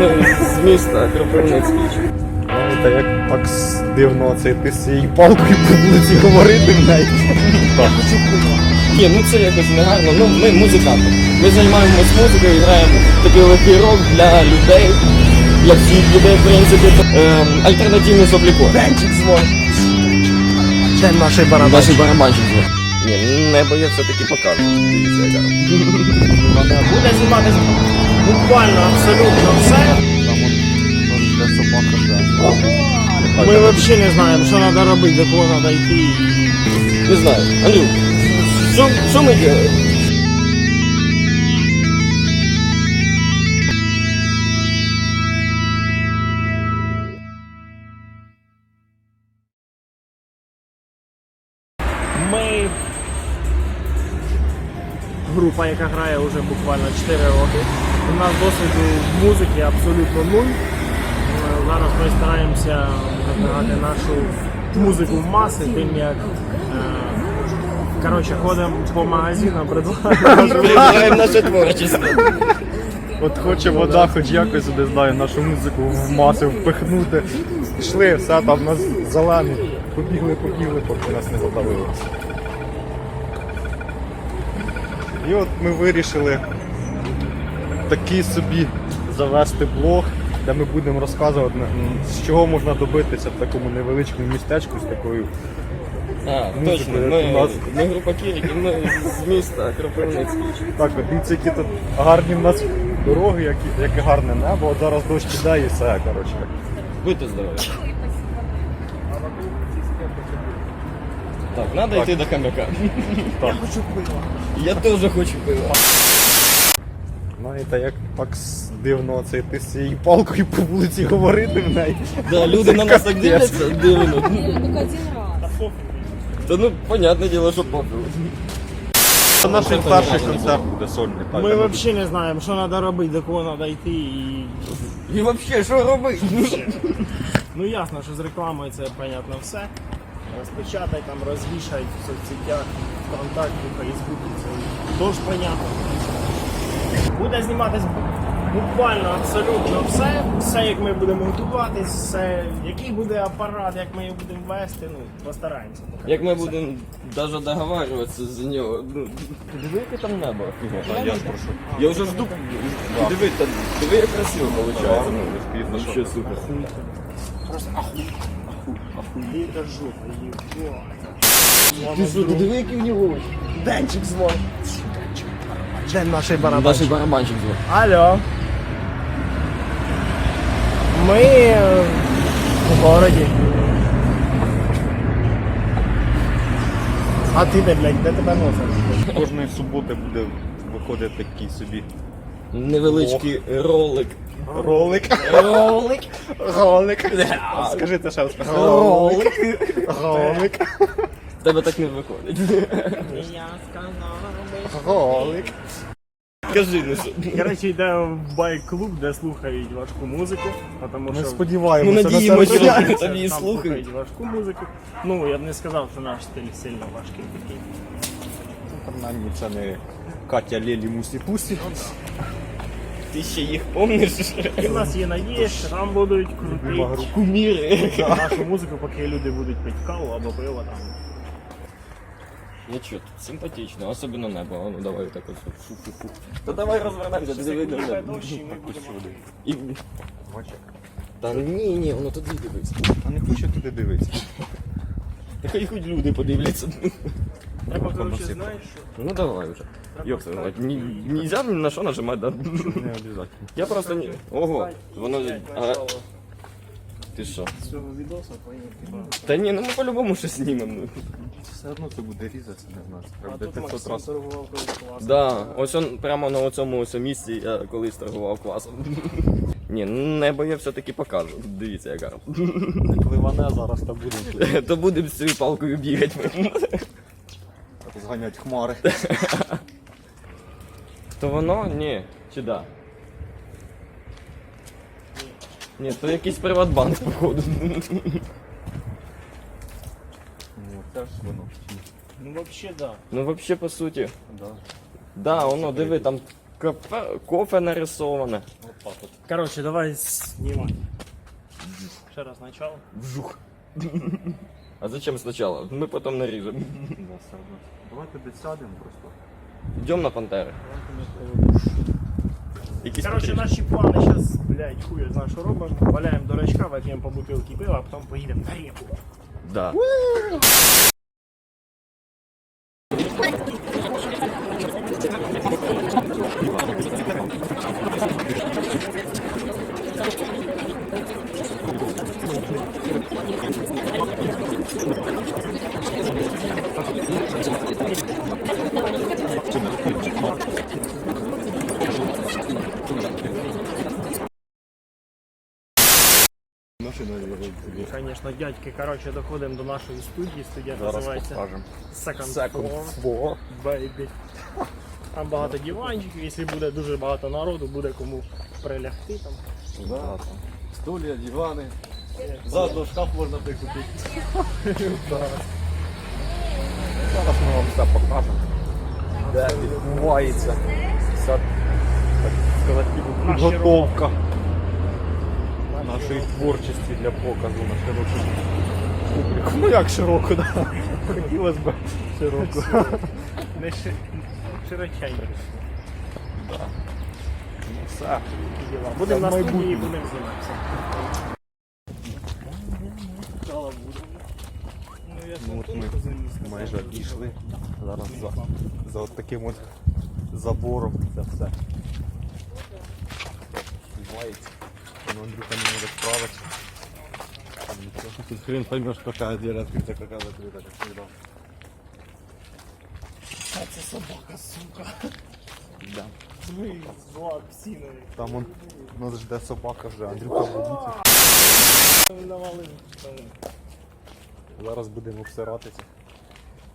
ми з міста Кропивницький. Знаєте, як так дивно це ти з цією палкою по вулиці говорити в неї. Так. Ні, ну це якось негарно. Ну, ми музиканти. Ми займаємось музикою, граємо такий легкий рок для людей, для всіх людей, в принципі. Ем, альтернативний сопліко. Бенчик звон. Де наші Наші барабанчик звон. Ні, небо я все-таки покажу. Дивіться, яка. Буквально абсолютно все. Ми взагалі не знаємо, що треба робити, до кого треба йти. Не знаю. Андрюк, що ми робимо? Група, яка грає вже буквально 4 роки. У нас досвіду музики абсолютно нуль. Е, Зараз ми стараємося продавати нашу музику в маси, тим як е, коротше, ходимо по магазинам, предлагаємо. Наше творчість. От хоче вода, хоч якось не знаю, нашу музику в маси впихнути. Пішли, все там нас зелені. Побігли, побігли, поки нас не задавили. І от ми вирішили такий собі завести блог, де ми будемо розказувати, з чого можна добитися в такому невеличкому містечку з такою. А, Ну, точно, ми, ми групаки, які ми з міста Кропивницький. Так, от дивіться, які тут гарні в нас дороги, які, яке гарне небо. От зараз дощ іде і все, коротше. Будьте здорові. Так, треба йти до хам'яка. Так. Я теж хочу пива. Знаєте, як так дивно це ти з цією палкою по вулиці говорити в неї. Да, люди на нас так дивляться, дивно. Только один раз. Та ну, понятне діло, що пофіг. Це наш перший ні не концерт буде сольний. так. Ми взагалі не знаємо, що треба робити, до кого треба йти. І... І взагалі, що робити? Ну ясно, що з рекламою це понятно все. Розпечатай там, розвішай в соцсетях, ВКонтакті, Фейсбуці, це тож понятно. Буде зніматись буквально абсолютно все, все, як ми будемо готуватись, все, який буде апарат, як ми його будемо вести, ну, постараємося. Як ми будемо навіть договарюватися за нього. Ну, диви, яке там небо. Я ж прошу. Я вже жду. Диви, та, диви, як красиво виходить. Ну, Вообще супер. Ахуєта жопа, єбо. Ти що, ти диви, який в нього. Денчик звон. Де наші Наш барабанчик звук. Алло. Ми е, в городі. А ти де, блядь, де тебе носить? Кожної суботи буде виходити такий собі Невеличкий ролик. ролик. Ролик. Ролик. Скажи це ще раз. Ролик. Ролик. В Тебе так не виходить. Я сказав. Ролик. Кажи, ну що. Коротше, йде в байк-клуб, де слухають важку музику, а тому Ми що Ми сподіваємося на надіємося, що там там її слухають. слухають важку музику. Ну, я б не сказав, що наш стиль сильно важкий такий. Принаймні це не Катя Лелі Мусі Пусі. Ти ще їх помниш? І в нас є що там будуть крутити Куміри. нашу музику, поки люди будуть пити каву або пиво там. Нічого, тут симпатично, особливо небо. А Ну давай так ось. Фу-фу-фу. Та давай розвернемося, ти диви Буде диви. дощ, і ми будемо. І... Та ні, ні, воно туди дивиться. А не хочу туди дивитися. Та хай хоч люди подивляться. Треба, коротше, знаєш, що Ну давай вже. Йоп, твою мать, ні, нельзя ні на що нажимати, да? Не обов'язково. Я просто не... Ого, воно... А, начало ти що? цього відоса, поняв. Та ні, ну ми по-любому щось знімемо. ну. Все одно це буде різатися, не знаю. А Треба тут 500 Максим разів. торгував класно. Да, ось он прямо на цьому ось місці я колись торгував класом. Ні, ну, небо я все-таки покажу. Дивіться, яка. Пливане зараз та будемо То будемо з цією палкою бігати. зганяти хмари. То воно? Ні. Чи да? Ні, то якийсь приватбанк, походу. Ну, теж воно. Ну, взагалі, да. Ну, взагалі, по суті. Да. Да, воно, диви, там кофе, кофе нарисоване. Короче, давай снимать. Ще раз начало. Вжух. А зачем сначала? Мы потом нарежем. Давайте десь сядемо просто. Идем на пантери. Якісь Короче, потрібні. наші плани зараз, блядь, хуй знає, що робимо. Валяємо дурачка, вип'ємо по бутилки пива, а потім поїдемо на реку. Да. Звісно, дядьки, короче, доходимо до нашої студії. Студія називається Second, Floor. Baby. Там багато диванчиків, якщо буде дуже багато народу, буде кому прилягти там. Стулья, дивани. Заодно шкаф можна прикупити. Зараз ми вам все покажемо. Де відбувається вся, так сказати, Наші підготовка нашої творчості для показу на широку публіку. Ну як широку, да? Хотілося б широку. Не ши... широченько. Ну все. діла. Будемо на студії і будемо зніматися. Ну, от ми майже обійшли. Зараз за, за от таким от забором це все. Відбувається. Ну, Андрюха не може справитися. Тут хрен поймешь, какая дверь открыта, какая закрыта, как всегда. А це собака, сука. Да. Злий, зла псина. Там он, нас жде собака вже, Андрюха. Навалив. Зараз будемо обсиратися.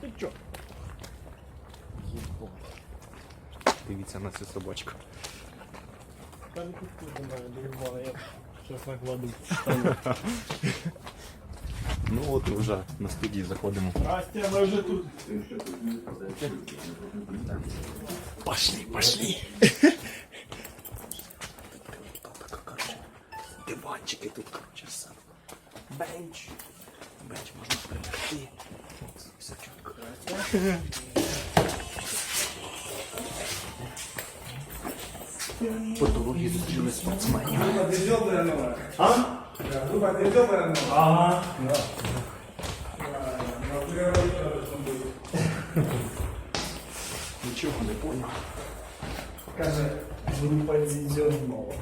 Ти чо? Дивіться на цю собачку. Там тут до мене доїбали, я щось накладу. Ну от і вже на студії заходимо. Настя, ми вже тут. Пошли, пошли. Диванчики тут, короче, все. Бенч. Бенч можна прилягти. Все чітко. По дорозі зустріли спортсменів. Ага. Нічого не поняв. Каже, група мова.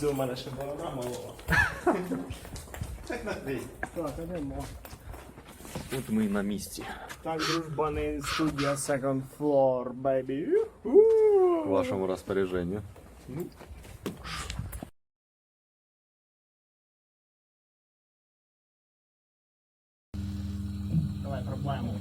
Для мене ще борода малова. Так нахрей. Так, а мо? Тут ми на місці. Так, дружбани, студія Second Floor, baby. В вашому розпорядженні. Давай проблему,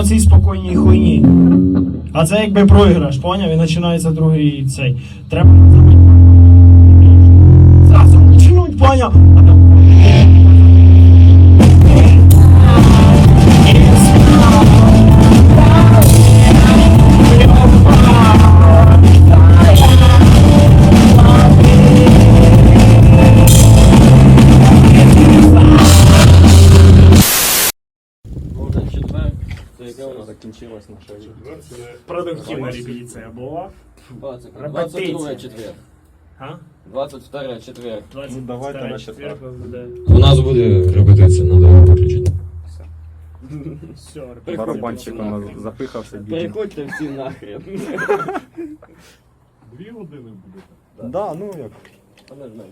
Оцій спокійній хуйні. А це якби проіграш, поняв? І починається другий цей. Треба зробити. Зразу почнуть, поняв? А там- це яке у нас закінчилось наша Продуктивна репетиція була. 20, Репетиція. 22 четвер. А? 22 четвер. Ну, давайте на четвер. У нас буде репетиція, треба виключити. Все, Барабанчик у нас запихався бідний. Переходьте всі нахрен. Да, ну як. Та не